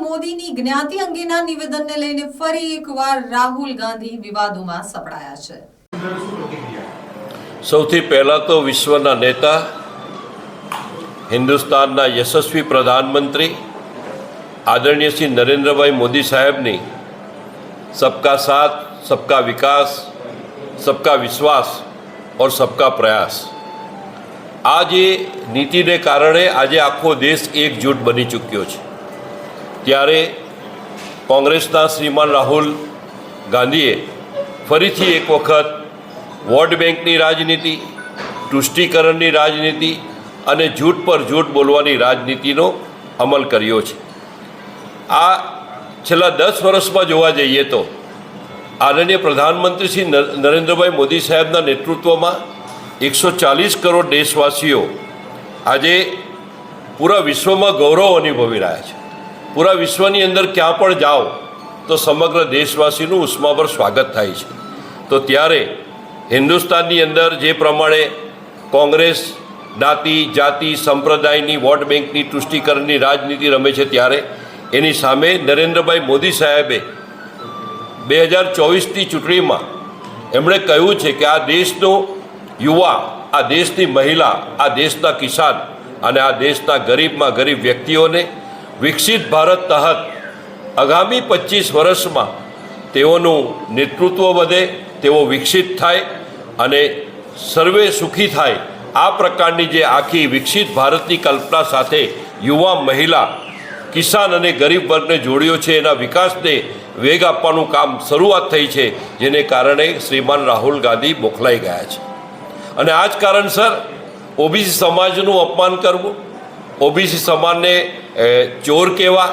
મોદીની જ્ઞાતિ અંગેના નિવેદનને લઈને ફરી એકવાર રાહુલ ગાંધી વિવાદોમાં સપડાયા છે. સૌથી પહેલા તો વિશ્વના નેતા, હિન્દુસ્તાનના યશસ્વી પ્રધાનમંત્રી, આદરણીય શ્રી નરેન્દ્રભાઈ મોદી સાહેબની સબકા સાથ, સબકા વિકાસ, સબકા વિશ્વાસ ઓર સબકા પ્રયાસ. આ જે નીતિને કારણે આજે આખો દેશ એકજૂટ બની ચૂક્યો છે. ત્યારે કોંગ્રેસના શ્રીમાન રાહુલ ગાંધીએ ફરીથી એક વખત વોટ બેંકની રાજનીતિ, તુષ્ટિકરણની રાજનીતિ અને જૂઠ પર જૂઠ બોલવાની રાજનીતિનો અમલ કર્યો છે. આ છેલ્લા દસ વર્ષમાં જોવા જઈએ તો આદરણીય પ્રધાનમંત્રી શ્રી નર- નરેન્દ્રભાઈ મોદી સાહેબના નેતૃત્વમાં એકસો ચાલીસ કરોડ દેશવાસીઓ આજે પૂરા વિશ્વમાં ગૌરવ અનુભવી રહ્યા છે. પૂરા વિશ્વની અંદર ક્યાં પણ જાઓ, તો સમગ્ર દેશવાસીનું ઉષ્માભર સ્વાગત થાય છે. તો ત્યારે હિન્દુસ્તાનની અંદર જે પ્રમાણે કોંગ્રેસ જ્ઞાતિ જાતિ, સંપ્રદાયની, વોટ બેંકની તુષ્ટિકરણની રાજનીતિ રમે છે ત્યારે, એની સામે નરેન્દ્રભાઈ મોદી સાહેબે બે હજાર ચોવીસની ચૂંટણીમાં એમણે કહ્યું છે કે આ દેશનો યુવા, આ દેશની મહિલા, આ દેશના કિસાન અને આ દેશના ગરીબમાં ગરીબ વ્યક્તિઓને વિકસિત ભારત તહત આગામી પચીસ વર્ષમાં તેઓનું નેતૃત્વ વધે, તેઓ વિકસિત થાય અને સર્વે સુખી થાય. આ પ્રકારની જે આખી વિકસિત ભારતની કલ્પના સાથે યુવા મહિલા, કિસાન અને ગરીબ વર્ગને જોડ્યો છે, એના વિકાસને વેગ આપવાનું કામ શરૂઆત થઈ છે, જેને કારણે શ્રીમાન રાહુલ ગાંધી બોખલાઈ ગયા છે. અને આ જ કારણસર ઓબીસી સમાજનું અપમાન કરવું ઓબીસી સમાજને ચોર કહેવા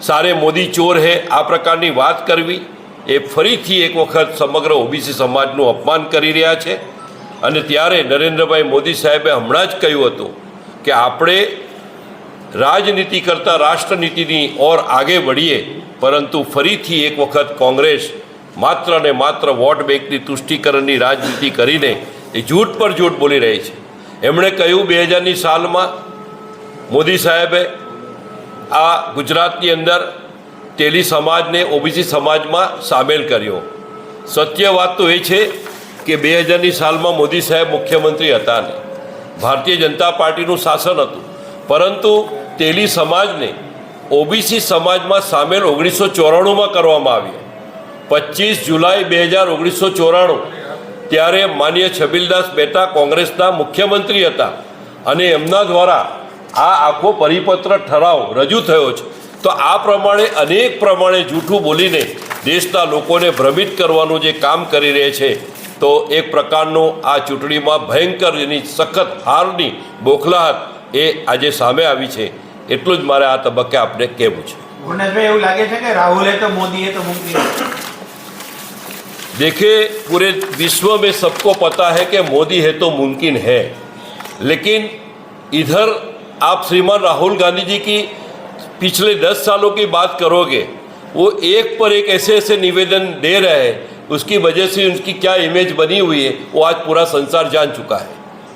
સારે મોદી ચોર હે આ પ્રકારની વાત કરવી એ ફરીથી એક વખત સમગ્ર ઓબીસી સમાજનું અપમાન કરી રહ્યા છે અને ત્યારે નરેન્દ્રભાઈ મોદી સાહેબે હમણાં જ કહ્યું હતું કે આપણે રાજનીતિ કરતાં રાષ્ટ્રનીતિની ઓર આગે વળીએ પરંતુ ફરીથી એક વખત કોંગ્રેસ માત્ર ને માત્ર વોટ બેંકની તુષ્ટિકરણની રાજનીતિ કરીને એ જૂઠ પર જૂઠ બોલી રહી છે એમણે કહ્યું, બે હજારની સાલમાં મોદી સાહેબે આ ગુજરાતની અંદર તેલી સમાજને ઓબીસી સમાજમાં સામેલ કર્યો. સત્ય વાત તો એ છે કે બે હજારની સાલમાં મોદી સાહેબ મુખ્યમંત્રી હતા ને. ભારતીય જનતા પાર્ટીનું શાસન હતું. પરંતુ તેલી સમાજને ઓબીસી સમાજમાં સામેલ ઓગણીસો ચોરાણુંમાં કરવામાં આવ્યો. પચીસ જુલાઈ બે હજાર ઓગણીસો ચોરાણું, ત્યારે માનીય છબીલદાસ બેટા કોંગ્રેસના મુખ્યમંત્રી હતા અને એમના દ્વારા આ આખો પરિપત્ર ઠરાવ રજૂ થયો છે તો આ પ્રમાણે અનેક પ્રમાણે જૂઠું બોલીને દેશના લોકોને ભ્રમિત કરવાનું જે કામ કરી રહે છે તો એક પ્રકારનું આ ચૂંટણીમાં ભયંકર એની સખત હારની બોખલાહટ એ આજે સામે આવી છે એટલું જ મારે આ તબક્કે આપને કહેવું છે ગુરનાથભાઈ એવું લાગે છે કે રાહુલ હે તો મોદી હે તો મુમકિન देखिए पूरे विश्व में सबको पता है कि मोदी है तो मुमकिन है लेकिन इधर आप श्रीमान राहुल गांधी जी की पिछले दस सालों की बात करोगे, वो एक पर एक ऐसे ऐसे निवेदन दे रहे हैं, उसकी वजह से उनकी क्या इमेज बनी हुई है, वो आज पूरा संसार जान चुका है।